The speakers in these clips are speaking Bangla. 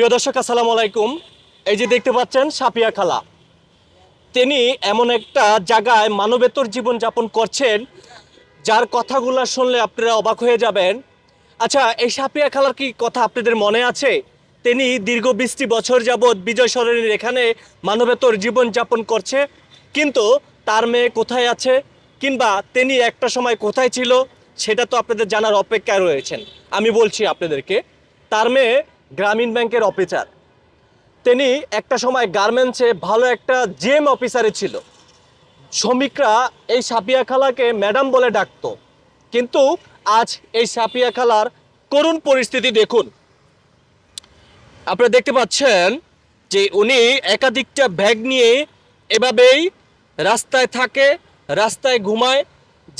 প্রিয় দর্শক, আসসালামু আলাইকুম। এই যে দেখতে পাচ্ছেন, সাপিয়া খালা। তিনি এমন একটা জায়গায় মানবেতর জীবন যাপন করছেন, যার কথাগুলো শুনলে আপনারা অবাক হয়ে যাবেন। আচ্ছা এই সাপিয়া খালার কি কথা আপনাদের মনে আছে? তিনি দীর্ঘ বিশটি বছর যাবৎ বিজয় সরণির এখানে মানবেতর জীবন যাপন করছে, কিন্তু তার মেয়ে কোথায় আছে? কিংবা তিনি একটা সময় কোথায় ছিল? সেটা তো আপনাদের জানার অপেক্ষায় রয়েছেন। আমি বলছি আপনাদেরকে, তার মেয়ে গ্রামীণ ব্যাংকের অফিসার। তিনি একটা সময় গার্মেন্টসে ভালো একটা জেম অফিসারে ছিল। শ্রমিকরা এই সাপিয়া খালাকে ম্যাডাম বলে ডাকতো। কিন্তু আজ এই সাপিয়া খালার করুণ পরিস্থিতি দেখুন। আপনারা দেখতে পাচ্ছেন যে উনি একাধিকটা ব্যাগ নিয়ে এভাবেই রাস্তায় থাকে, রাস্তায় ঘুমায়,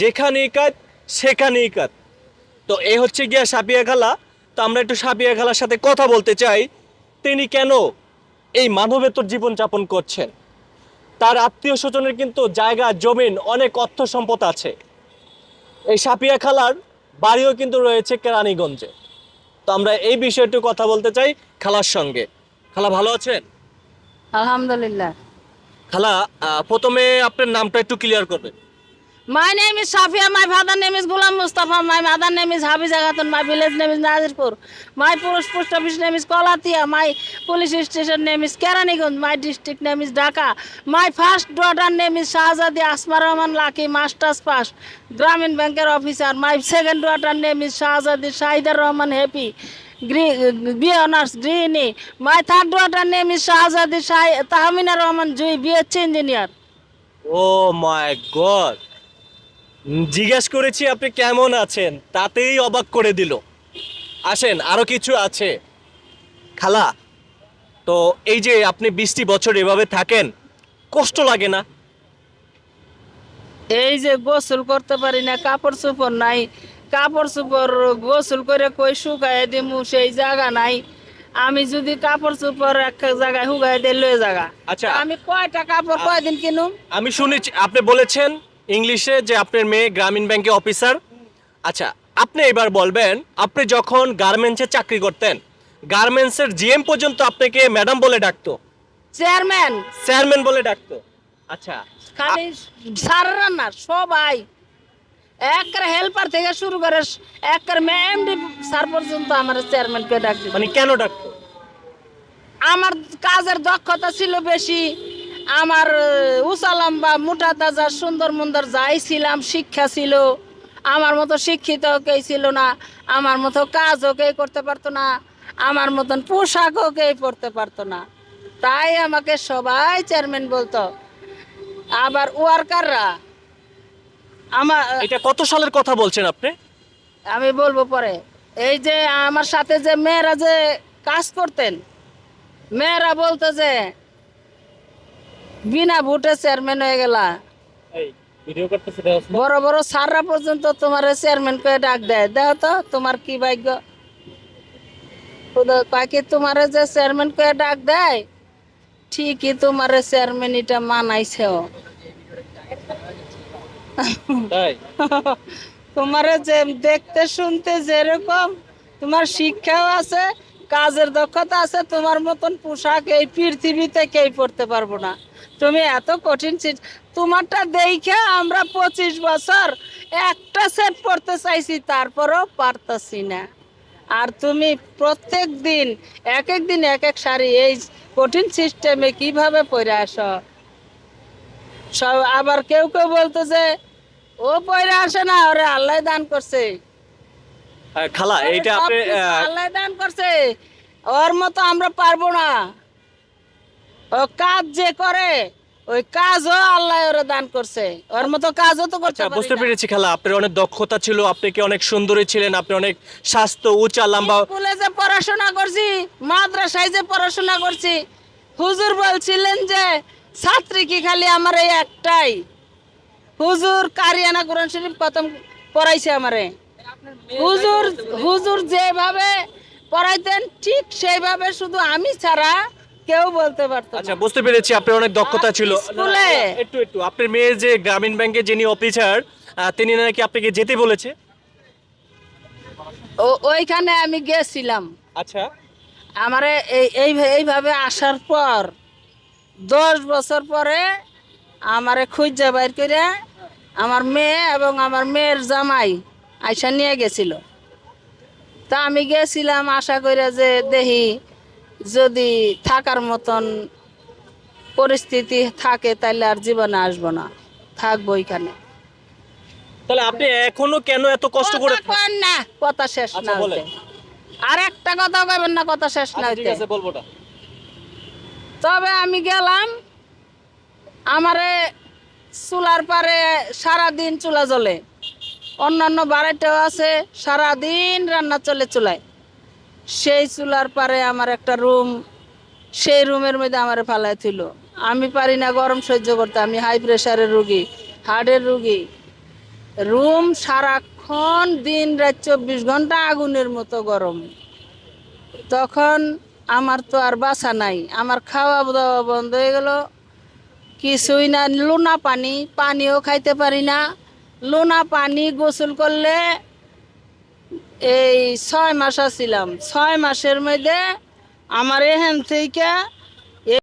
যেখানেই কাজ সেখানেই কাজ। তো এই হচ্ছে গিয়া সাপিয়া খালা তো আমরা একটু সাপিয়া খালার সাথে কথা বলতে চাই। তিনি কেন এই মানবেতর জীবন যাপন করছেন? তার আত্মীয় স্বজনের কিন্তু জায়গা জমিন অনেক অর্থ সম্পদ আছে। এই সাপিয়া খালার বাড়িও কিন্তু রয়েছে কেরানীগঞ্জে। তো আমরা এই বিষয়ে একটু কথা বলতে চাই খালার সঙ্গে। খালা ভালো আছেন? Alhamdulillah. খালা প্রথমে আপনার নামটা একটু ক্লিয়ার করবেন। My name is Safia. My father name is Gulam Mustafa. My mother name is Hafiza Khatun. My village name is Nazirpur. My post post office name is Kolatia. My police station name is Keranigunj. My district name is Dhaka. My first daughter name is Shahzadi Asma Rahman Laki. Masters pass. Gramin banker officer. My second daughter name is Shahzadi Shahidar Rahman Happy. B honors Greeny. My third daughter name is Shahzadi Shah Tahmina Rahman Jui. BH engineer. Oh my god জিজ্ঞেস করেছি আপনি কেমন আছেন? তাতেই অবাক করে দিল। আসেন আরও কিছু আছে। খালা তো এই যে আপনি বিশটি বছর এভাবে থাকেন কষ্ট লাগে না? এই যে গোসল করতে পারি না কাপড় চোপড় নাই। কাপড় চোপড় গোসল করে কই শুকাই দিমু সেই জায়গা নাই। আমি যদি কাপড় চোপড় এক জায়গায় শুকাই দিয়ে লয়ে জায়গা আচ্ছা। আমি কয়টা কাপড় কয়দিন কিনুম? আমি শুনেছি আপনি বলেছেন ইংলিশে যে আপনার মেয়ে গ্রামীণ ব্যাংকে অফিসার। আচ্ছা আপনি এবার বলবেন আপনি যখন গার্মেন্টসে চাকরি করতেন গার্মেন্টসের জিএম পর্যন্ত আপনাকে ম্যাডাম বলে ডাকতো। চেয়ারম্যান। চেয়ারম্যান বলে ডাকতো। আচ্ছা খালি সারা না সবাই। একের হেল্পার থেকে শুরু করে একের এমডি স্যার পর্যন্ত আমার চেয়ারম্যানকে ডাক দিত। মানে কেন ডাকতো? আমার কাজের দক্ষতা ছিল বেশি। আমার আহ, উঁচা লম্বা মোটা তাজা সুন্দর মুন্দর যাই ছিলাম শিক্ষা ছিল। আমার মতো শিক্ষিত কেউ ছিল না আমার মতো কাজও কেউ করতে পারতো না আমার মতন পোশাকও কেউ পরতে পারতো না। তাই আমাকে সবাই চেয়ারম্যান বলতো। আবার ওয়ার্কাররা আমার এটা কত সালের কথা বলছেন আপনি? আমি বলব পরে। এই যে আমার সাথে যে মেয়েরা যে কাজ করতেন মেয়েরা বলতো যে বিনা ভোটে চেয়ারম্যান হয়ে গেলা। বড় বড় সাররা পর্যন্ত তোমার চেয়ারম্যান করে ডাক দেয়। দেখো তো তোমার কি ভাগ্য? পাখি তোমার যে চেয়ারম্যান করে ডাক দেয় ঠিকই তোমার চেয়ারম্যান এটা মানাইছেও। তাই? তোমার যে দেখতে শুনতে যেরকম তোমার শিক্ষাও আছে কাজের দক্ষতা আছে তোমার মতন পোশাক এই পৃথিবীতে কেউ পড়তে পারব না। তুমি এত কঠিন তোমারটা দেখে আমরা পঁচিশ বছর একটা সেট পড়তে চাইছি তারপরেও পারতাছি না। আর তুমি প্রত্যেক দিন এক এক দিন এক এক শাড়ি এই কঠিন সিস্টেমে কীভাবে পরে আসো? সব আবার কেউ কেউ বলতো যে ও পয়রা আসে না ওরে আল্লাহ দান করছে। খালা এইটা আপনি আল্লাহ দান করছে। ওর মতো আমরা পারব না। ও কাজ যে করে ওই কাজও আল্লাহ ওরে দান করছে। ওর মতো কাজও তো করতে আচ্ছা বুঝতে পেরেছি খালা আপনার অনেক দক্ষতা ছিল আপনি কি অনেক সুন্দরী ছিলেন আপনি অনেক স্বাস্থ্য উঁচা লম্বা। স্কুলে যে পড়াশোনা করছি মাদ্রাসায় যে পড়াশোনা করছি হুজুর বলছিলেন যে ছাত্রী কি খালি আমার এই একটাই? হুজুর কারিয়ানা কোরআন শরীফ প্রথম পড়াইছে আমারে। হুজুর হুজুর যেভাবে পড়াইতেন ঠিক সেইভাবে শুধু আমি ছাড়া কেউ বলতে পারতো আচ্ছা বুঝতে পেরেছি আপনার অনেক দক্ষতা ছিল। স্কুলে? একটু একটু আপনার মেয়ে যে গ্রামীণ ব্যাংকে যিনি অফিসার তিনি নাকি আপনাকে যেতে বলেছে? ও- ওইখানে আমি গেছিলাম। আচ্ছা। আমারে এই এই এইভাবে আসার পর দশ বছর পরে আমারে খুঁজে বাইর করে আমার মেয়ে এবং আমার মেয়ের জামাই আইসা নিয়ে গেছিল। তা আমি গেছিলাম আশা করে যে দেখি যদি থাকার মতন পরিস্থিতি থাকে তাহলে আর জীবনে আসব না। থাকব এখানে। তাহলে আপনি এখনও কেন এত কষ্ট করে কথা না কথা শেষ আচ্ছা, না বলেন। আর একটা কথা কইবেন না কথা শেষ না আচ্ছা, ঠিক। আছে বলব না তবে আমি গেলাম আমারে চুলার পারে সারা দিন চুলা জ্বলে। অন্যান্য বাড়িটাও আছে সারা দিন রান্না চলে চুলায়। সেই চুলার পারে আমার একটা রুম, সেই রুমের মধ্যে আমার ফালাই ছিল আমি পারি না গরম সহ্য করতে, আমি হাই প্রেশারের রুগী হার্টের রুগী। রুম সারাক্ষণ দিন রাত চব্বিশ ঘণ্টা আগুনের মতো গরম। তখন আমার তো আর বাসা নাই, আমার খাওয়া দাওয়া বন্ধ হয়ে গেল। কিছুই না, লোনা পানি, পানিও খাইতে পারি না। লোনা পানি গোসল করলে এই ছয় মাস আসিলাম ছয় মাসের মধ্যে আমার এখান থেকে